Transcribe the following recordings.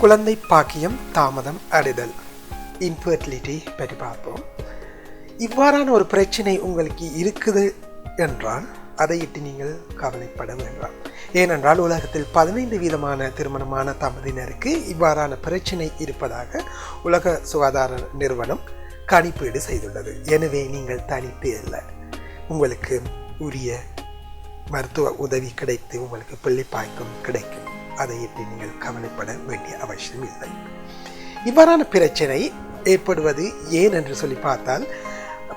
குழந்தை பாக்கியம் தாமதம் அடைதல். இன்ஃபர்டிலிட்டி பற்றி பார்ப்போம். இவ்வாறான ஒரு பிரச்சனை உங்களுக்கு இருக்குது என்றால் அதை இட்டு நீங்கள் கவலைப்பட வேண்டாம். ஏனென்றால் உலகத்தில் பதினைந்து வீதமான திருமணமான தம்பதியினருக்கு இவ்வாறான பிரச்சனை இருப்பதாக உலக சுகாதார நிறுவனம் கணிப்பீடு செய்துள்ளது. எனவே நீங்கள் தனித்து அல்ல. உங்களுக்கு உரிய மருத்துவ உதவி கிடைத்து உங்களுக்கு பிள்ளை பாய்க்கும் கிடைக்கும். அதையிட்டு நீங்கள் கவலைப்பட வேண்டிய அவசியம் இல்லை. இவ்வாறான பிரச்சனை ஏற்படுவது ஏன் என்று சொல்லி பார்த்தால்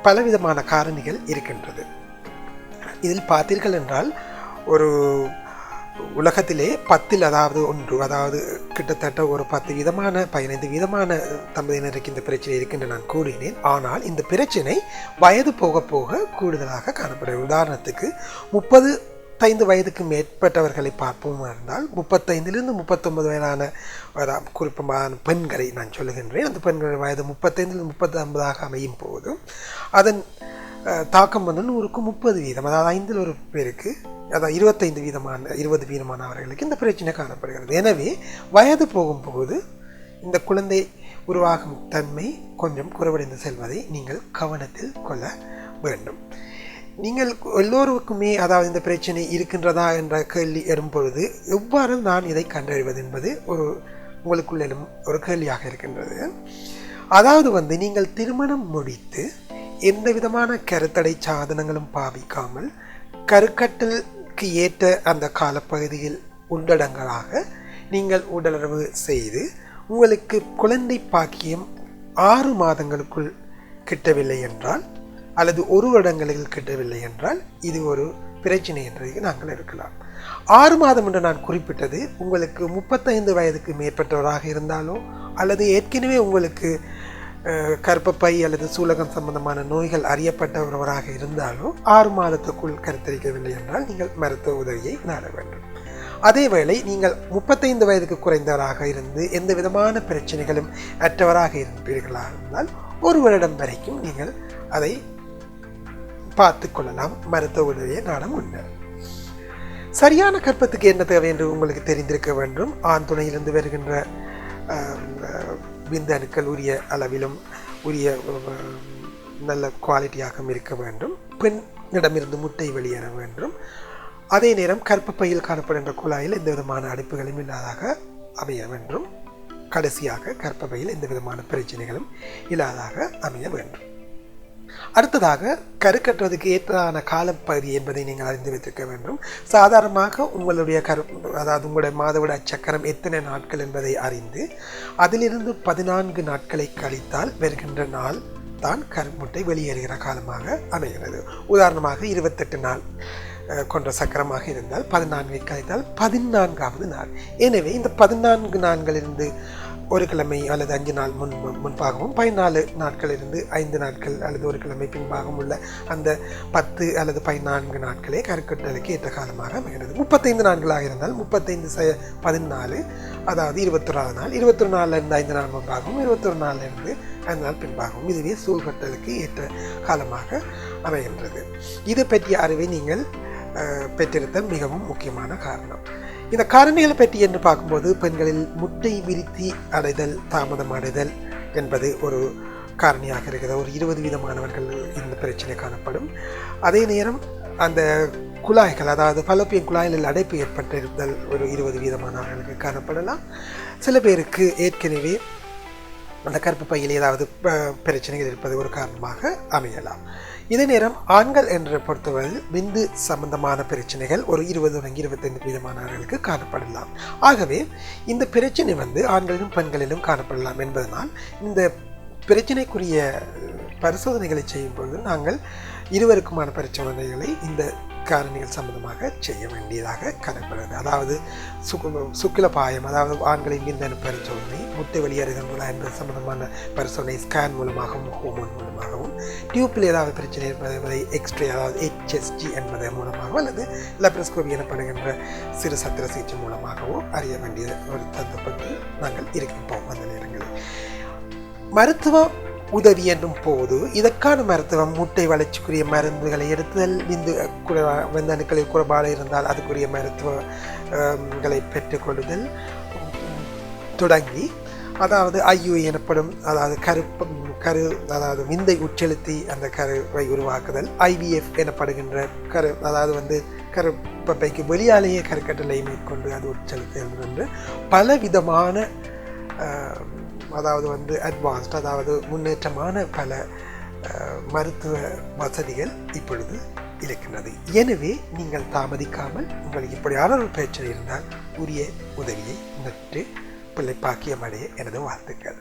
பலவிதமான காரணிகள் இருக்கின்றது. இதில் பார்த்தீர்கள் என்றால் ஒரு உலகத்திலே பத்தில் அதாவது ஒன்று அதாவது கிட்டத்தட்ட ஒரு பத்து விதமான பதினைந்து விதமான தம்பதியினருக்கு இந்த பிரச்சனை இருக்கின்ற நான் கூறினேன். ஆனால் இந்த பிரச்சனை வயது போக போக கூடுதலாக காணப்படுகிறது. உதாரணத்துக்கு முப்பது ஐந்து வயதுக்கு மேற்பட்டவர்களை பார்ப்போம் இருந்தால் முப்பத்தைந்திலிருந்து முப்பத்தொன்பது வயதான அதாவது குறிப்பான பெண்களை நான் சொல்லுகின்றேன். அந்த பெண்கள் வயது முப்பத்தைந்திலிருந்து முப்பத்தி ஐம்பதாக அமையும் போதும் அதன் தாக்கம் வந்து நூறுக்கு முப்பது வீதம் அதாவது ஐந்தில் ஒரு பேருக்கு அதாவது இருபத்தைந்து வீதமான இருபது வீதமான அவர்களுக்கு இந்த பிரச்சனை காணப்படுகிறது. எனவே வயது போகும்போது இந்த குழந்தை உருவாகும் தன்மை கொஞ்சம் குறைவடைந்து செல்வதை நீங்கள் கவனத்தில் கொள்ள வேண்டும். நீங்கள் எல்லோருக்குமே அதாவது இந்த பிரச்சனை இருக்கின்றதா என்ற கேள்வி எழும்பொழுது எவ்வாறு நான் இதை கண்டறிவது என்பது ஒரு உங்களுக்குள்ள எழும் ஒரு கேள்வியாக இருக்கின்றது. அதாவது வந்து நீங்கள் திருமணம் முடித்து எந்த விதமான கருத்தடை சாதனங்களும் பாவிக்காமல் கருக்கட்டலுக்கு ஏற்ற அந்த காலப்பகுதியில் உள்ளடங்களாக நீங்கள் உடலுறவு செய்து உங்களுக்கு குழந்தை பாக்கியம் ஆறு மாதங்களுக்குள் கிட்டவில்லை என்றால் அல்லது ஒரு வருடங்களில் கிட்டவில்லை என்றால் இது ஒரு பிரச்சனை என்று நாங்கள் இருக்கலாம் ஆறு மாதம் என்று நான் குறிப்பிட்டது உங்களுக்கு முப்பத்தைந்து வயதுக்கு மேற்பட்டவராக இருந்தாலோ அல்லது ஏற்கனவே உங்களுக்கு கற்பப்பை அல்லது சூலகம் சம்பந்தமான நோய்கள் அறியப்பட்டவராக இருந்தாலோ ஆறு மாதத்துக்குள் கருத்தரிக்கவில்லை என்றால் நீங்கள் மருத்துவ உதவியை நாட வேண்டும். அதேவேளை நீங்கள் முப்பத்தைந்து வயதுக்கு குறைந்தவராக இருந்து எந்த விதமான பிரச்சனைகளும் அற்றவராக இருப்பீர்களா இருந்தால் ஒரு வருடம் வரைக்கும் நீங்கள் அதை பார்த்து கொள்ளலாம் மருத்துவ உதவியை நாடம் உண்டு. சரியான கற்பத்துக்கு என்ன தேவை என்று உங்களுக்கு தெரிந்திருக்க வேண்டும். ஆண் துணையிலிருந்து வருகின்ற விந்தணுக்கள் உரிய அளவிலும் உரிய நல்ல குவாலிட்டியாகவும் இருக்க வேண்டும். பெண்ணிடமிருந்து முட்டை வெளியேற வேண்டும். அதே நேரம் கற்பப்பையில் காணப்படுகின்ற குழாயில் எந்த விதமான அடைப்புகளும் இல்லாதாக அமைய வேண்டும். கடைசியாக கற்பப்பையில் எந்த விதமான பிரச்சனைகளும் இல்லாதாக அமைய வேண்டும். அடுத்ததாக கருக்கட்டுவதற்கு ஏற்றதான காலப்பகுதி என்பதை நீங்கள் அறிந்து வைத்திருக்க வேண்டும். சாதாரணமாக உங்களுடைய கரு அதாவது உங்களுடைய மாதவிட சக்கரம் எத்தனை நாட்கள் என்பதை அறிந்து அதிலிருந்து பதினான்கு நாட்களை கழித்தால் வருகின்ற நாள் தான் கருமுட்டை வெளியேறுகிற காலமாக அமைகிறது. உதாரணமாக இருபத்தெட்டு நாள் கொண்ட சக்கரமாக இருந்தால் பதினான்கை கழித்தால் பதினான்காவது நாள். எனவே இந்த பதினான்கு நாள்களிலிருந்து ஒரு கிழமை அல்லது அஞ்சு நாள் முன் முன்பாகவும் பதினாலு நாட்களிலிருந்து ஐந்து நாட்கள் அல்லது ஒரு கிழமை பின்பாகவும் உள்ள அந்த பத்து அல்லது பதினான்கு நாட்களே கருக்கட்டலுக்கு ஏற்ற காலமாக அமைகிறது. முப்பத்தைந்து நாட்களாக இருந்தால் முப்பத்தைந்து ச பதினாலு அதாவது இருபத்தொராது நாள் இருபத்தொரு நாளிலிருந்து ஐந்து நாள் முன்பாகவும் இருபத்தொரு நாளிலிருந்து ஐந்து நாள் பின்பாகவும் இதுவே சூழ்கட்டலுக்கு ஏற்ற காலமாக அமைகின்றது. இது பற்றிய அறிவை நீங்கள் அஹ், பெற்றிருத்தல் மிகவும் முக்கியமான காரணம். இந்த காரணிகளை பற்றி என்று பார்க்கும்போது பெண்களில் முட்டை விருத்தி அடைதல் தாமதம் அடைதல் என்பது ஒரு காரணியாக இருக்கிறது. ஒரு இருபது விதமானவர்கள் இந்த பிரச்சனை காணப்படும். அதே நேரம் அந்த குழாய்கள் அதாவது பலப்பியன் குழாய்களில் அடைப்பு ஏற்பட்டிருத்தல் ஒரு இருபது வீதமானவர்களுக்கு காணப்படலாம். சில பேருக்கு ஏற்கனவே அந்த கருப்பு பையில் ஏதாவது ப- பிரச்சனைகள் இருப்பது ஒரு காரணமாக அமையலாம். இதே நேரம் ஆண்கள் என்ற பொறுத்தவரையில் விந்து சம்பந்தமான பிரச்சனைகள் ஒரு இருபது தொடங்கி இருபத்தைந்து வீதமானவர்களுக்கு காணப்படலாம். ஆகவே இந்த பிரச்சனை வந்து ஆண்களிலும் பெண்களிலும் காணப்படலாம் என்பதனால் இந்த பிரச்சனைக்குரிய பரிசோதனைகளை செய்யும் பொழுது நாங்கள் இருவருக்குமான பரிசோதனைகளை இந்த காரணிகள் சம்பந்தமாக செய்ய வேண்டியதாக காணப்படுகிறது அதாவது சுக்கு சுக்கில பாயம் அதாவது ஆண்களின் விந்தணு பரிசோதனை முட்டை வெளியேறுதல் மூலம் என்பது சம்பந்தமான பரிசோதனை ஸ்கேன் மூலமாகவும் ஹோமோன் மூலமாகவும் டியூப்பில் ஏதாவது பிரச்சனை இருப்பதை எக்ஸ்ரே அதாவது ஹெச்எஸ்ஜி என்பதன் மூலமாகவோ அல்லது லெப்ரஸ்கோபி எனப்படுகின்ற சிறு சத்திர சிகிச்சை மூலமாகவோ அறிய வேண்டிய ஒரு தந்தப்பட்டு நாங்கள் இருக்கின்றோம் அந்த நேரங்களில். மருத்துவம் உதவி என்னும் போது இதற்கான மருத்துவம் முட்டை வளர்ச்சிக்குரிய மருந்துகளை எடுத்தல் விந்து குறைவா விந்தணுக்களில் குறைபாடு இருந்தால் அதுக்குரிய மருத்துவங்களை பெற்றுக்கொள்ளுதல் தொடங்கி அதாவது ஐயு எனப்படும் அதாவது கருப்பு கரு அதாவது விந்தை உட்செலுத்தி அந்த கருவை உருவாக்குதல் ஐவிஎஃப் எனப்படுகின்ற கரு அதாவது வந்து கருப்பப்பைக்கு வெளியாலேயே கருக்கட்டளை மேற்கொண்டு அது உட்செலுத்துதல் என்று பல விதமான அதாவது வந்து அட்வான்ஸ்ட் அதாவது முன்னேற்றமான பல மருத்துவ வசதிகள் இப்பொழுது இருக்கின்றது. எனவே நீங்கள் தாமதிக்காமல் உங்களுக்கு இப்படியான ஒரு பிரச்சனை இருந்தால் உரிய உதவியை பெற்று பிள்ளை பாக்கியம் அடைய எனது வாழ்த்துக்கள்.